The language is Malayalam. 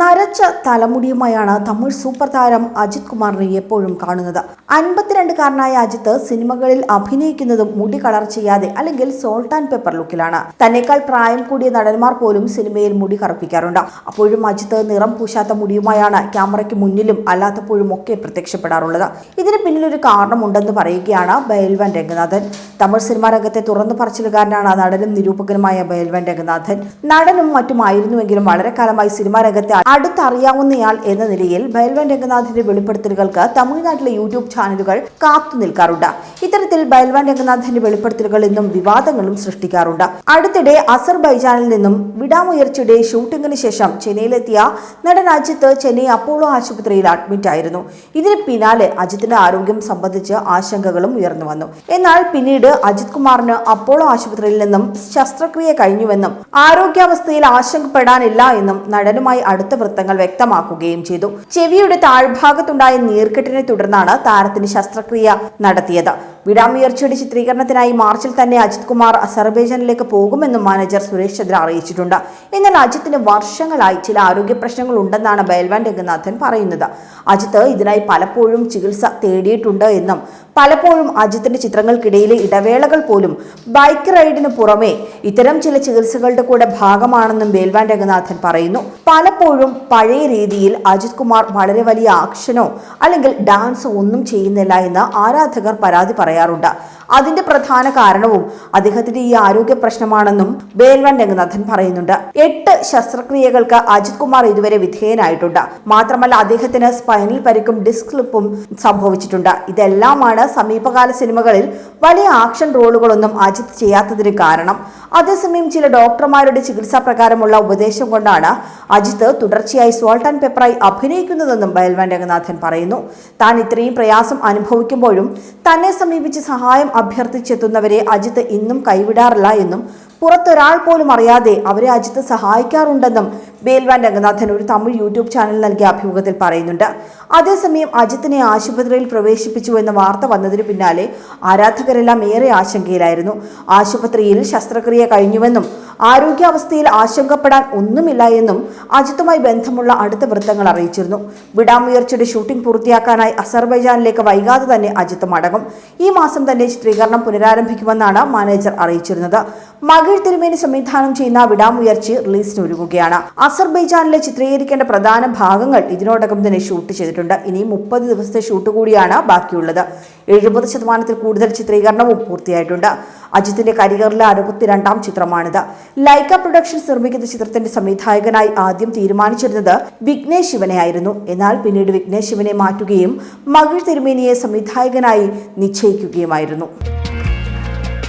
നരച്ച തലമുടിയുമായാണ് തമിഴ് സൂപ്പർ താരം അജിത് കുമാറിനെ എപ്പോഴും കാണുന്നത്. അൻപത്തിരണ്ടുകാരനായ അജിത്ത് സിനിമകളിൽ അഭിനയിക്കുന്നതും മുടി കളർ ചെയ്യാതെ അല്ലെങ്കിൽ സോൾട്ട് ആൻഡ് പെപ്പർ ലുക്കിലാണ്. തന്നെക്കാൾ പ്രായം കൂടിയ നടന്മാർ പോലും സിനിമയിൽ മുടി കറുപ്പിക്കാറുണ്ട്. അപ്പോഴും അജിത്ത് നിറം പൂശാത്ത മുടിയുമായാണ് ക്യാമറയ്ക്ക് മുന്നിലും അല്ലാത്തപ്പോഴും ഒക്കെ പ്രത്യക്ഷപ്പെടാറുള്ളത്. ഇതിന് പിന്നിലൊരു കാരണമുണ്ടെന്ന് പറയുകയാണ് ബയൽവാൻ രംഗനാഥൻ തമിഴ് സിനിമാ രംഗത്തെ തുറന്നു പറച്ചിലുകാരനാണ് നടനും നിരൂപകനുമായ ബയൽവാൻ രംഗനാഥൻ നടനും മറ്റുമായിരുന്നുവെങ്കിലും വളരെ കാലമായി സിനിമാ രംഗത്തെ അടുത്തറിയാവുന്നയാൾ എന്ന നിലയിൽ ബൈൽവൻ രംഗനാഥിന്റെ വെളിപ്പെടുത്തലുകൾക്ക് തമിഴ്നാട്ടിലെ യൂട്യൂബ് ചാനലുകൾ കാത്തു നിൽക്കാറുണ്ട്. ഇത്തരത്തിൽ ബയൽവാൻ രംഗനാഥിന്റെ വെളിപ്പെടുത്തലുകൾ എന്നും വിവാദങ്ങളും സൃഷ്ടിക്കാറുണ്ട്. അടുത്തിടെ അസർബൈജാനിൽ നിന്നും വിടാമുയർച്ചയുടെ ഷൂട്ടിംഗിന് ശേഷം ചെന്നൈയിലെത്തിയ നടൻ അജിത്ത് ചെന്നൈ അപ്പോളോ ആശുപത്രിയിൽ അഡ്മിറ്റ് ആയിരുന്നു. ഇതിന് പിന്നാലെ അജിത്തിന്റെ ആരോഗ്യം സംബന്ധിച്ച് ആശങ്കകളും ഉയർന്നു വന്നു. എന്നാൽ പിന്നീട് അജിത് കുമാറിന് അപ്പോളോ ആശുപത്രിയിൽ നിന്നും ശസ്ത്രക്രിയ കഴിഞ്ഞുവെന്നും ആരോഗ്യാവസ്ഥയിൽ ആശങ്കപ്പെടാനില്ല എന്നും നടനുമായി അടുത്ത വൃത്തങ്ങൾ വ്യക്തമാക്കുകയും ചെയ്തു. ചെവിയുടെ താഴ്ഭാഗത്തുണ്ടായ നീർക്കെട്ടിനെ തുടർന്നാണ് താരത്തിന് ശസ്ത്രക്രിയ നടത്തിയത്. വിടാമുയർച്ചയുടെ ചിത്രീകരണത്തിനായി മാർച്ചിൽ തന്നെ അജിത് കുമാർ അസർബൈജാനിലേക്ക് പോകുമെന്നും മാനേജർ സുരേഷ് ചന്ദ്ര അറിയിച്ചിട്ടുണ്ട്. എന്നാൽ അജിത്തിന് വർഷങ്ങളായി ചില ആരോഗ്യ പ്രശ്നങ്ങൾ ഉണ്ടെന്നാണ് ബയൽവാൻ രംഗനാഥൻ പറയുന്നത്. അജിത്ത് ഇതിനായി പലപ്പോഴും ചികിത്സ തേടിയിട്ടുണ്ട് എന്നും പലപ്പോഴും അജിത്തിന്റെ ചിത്രങ്ങൾക്കിടയിലെ ഇടവേളകൾ പോലും ബൈക്ക് റൈഡിന് പുറമെ ഇത്തരം ചില ചികിത്സകളുടെ കൂടെ ഭാഗമാണെന്നും ബേൽവാൻ രംഗനാഥൻ പറയുന്നു. പലപ്പോഴും പഴയ രീതിയിൽ അജിത് കുമാർ വളരെ വലിയ ആക്ഷനോ അല്ലെങ്കിൽ ഡാൻസോ ഒന്നും ചെയ്യുന്നില്ല എന്ന് ആരാധകർ പരാതി പറയാറുണ്ട്. അതിന്റെ പ്രധാന കാരണവും അദ്ദേഹത്തിന്റെ ഈ ആരോഗ്യ പ്രശ്നമാണെന്നും വേൽവൻ രംഗനാഥൻ പറയുന്നുണ്ട്. എട്ട് ശസ്ത്രക്രിയകൾക്ക് അജിത് കുമാർ ഇതുവരെ വിധേയനായിട്ടുണ്ട്. മാത്രമല്ല അദ്ദേഹത്തിന് സ്പൈനൽ പരിക്കും ഡിസ്ക് സ്ലിപ്പും സംഭവിച്ചിട്ടുണ്ട്. ഇതെല്ലാമാണ് സമീപകാല സിനിമകളിൽ വലിയ ആക്ഷൻ റോളുകളൊന്നും അജിത് ചെയ്യാത്തതിന് കാരണം. അതേസമയം ചില ഡോക്ടർമാരുടെ ചികിത്സാ പ്രകാരമുള്ള ഉപദേശം കൊണ്ടാണ് അജിത്ത് തുടർച്ചയായി സോൾട്ട് ആൻഡ് പെപ്പറായി അഭിനയിക്കുന്നതെന്നും ബയൽവാൻ രംഗനാഥൻ പറയുന്നു. താൻ ഇത്രയും പ്രയാസം അനുഭവിക്കുമ്പോഴും തന്നെ സമീപിച്ച് സഹായം അഭ്യർത്ഥിച്ചെത്തുന്നവരെ അജിത് ഇന്നും കൈവിടാറില്ല എന്നും പുറത്തൊരാൾ പോലും അറിയാതെ അവരെ അജിത്ത് സഹായിക്കാറുണ്ടെന്നും ബേൽവാൻ രംഗനാഥൻ ഒരു തമിഴ് യൂട്യൂബ് ചാനൽ നൽകിയ അഭിമുഖത്തിൽ പറയുന്നുണ്ട്. അതേസമയം അജിത്തിനെ ആശുപത്രിയിൽ പ്രവേശിപ്പിച്ചു എന്ന വാർത്ത വന്നതിന് പിന്നാലെ ആരാധകരെല്ലാം ഏറെ ആശങ്കയിലായിരുന്നു. ആശുപത്രിയിൽ ശസ്ത്രക്രിയ കഴിഞ്ഞുവെന്നും ആരോഗ്യാവസ്ഥയിൽ ആശങ്കപ്പെടാൻ ഒന്നുമില്ല എന്നും അജിത്തുമായി ബന്ധമുള്ള അടുത്ത വൃത്തങ്ങൾ അറിയിച്ചിരുന്നു. വിടാമുയർച്ചയുടെ ഷൂട്ടിംഗ് പൂർത്തിയാക്കാനായി അസർബൈജാനിലേക്ക് വൈകാതെ തന്നെ അജിത്ത് മടങ്ങും. ഈ മാസം തന്നെ ചിത്രീകരണം പുനരാരംഭിക്കുമെന്നാണ് മാനേജർ അറിയിച്ചിരുന്നത്. മകിഴ് തിരുമേനി സംവിധാനം ചെയ്യുന്ന വിടാമുയർച്ചി റിലീസിന് ഒരുങ്ങുകയാണ്. അസർബൈജാനിലെ ചിത്രീകരിക്കേണ്ട പ്രധാന ഭാഗങ്ങൾ ഇതിനോടകം തന്നെ ഷൂട്ട് ചെയ്തിട്ടുണ്ട്. ഇനി മുപ്പത് ദിവസത്തെ ഷൂട്ട് കൂടിയാണ് ബാക്കിയുള്ളത്. എഴുപത് ശതമാനത്തിൽ കൂടുതൽ ചിത്രീകരണവും പൂർത്തിയായിട്ടുണ്ട്. അജിത്തിന്റെ കരിയറിലെ അറുപത്തിരണ്ടാം ചിത്രമാണിത്. ലൈക്ക പ്രൊഡക്ഷൻസ് നിർമ്മിക്കുന്ന ചിത്രത്തിന്റെ സംവിധായകനായി ആദ്യം തീരുമാനിച്ചിരുന്നത് വിഘ്നേഷ് ശിവനെയായിരുന്നു എന്നാൽ പിന്നീട് വിഘ്നേഷ് ശിവനെ മാറ്റുകയും മകിഴ് തിരുമേനിയെ സംവിധായകനായി നിശ്ചയിക്കുകയുമായിരുന്നു.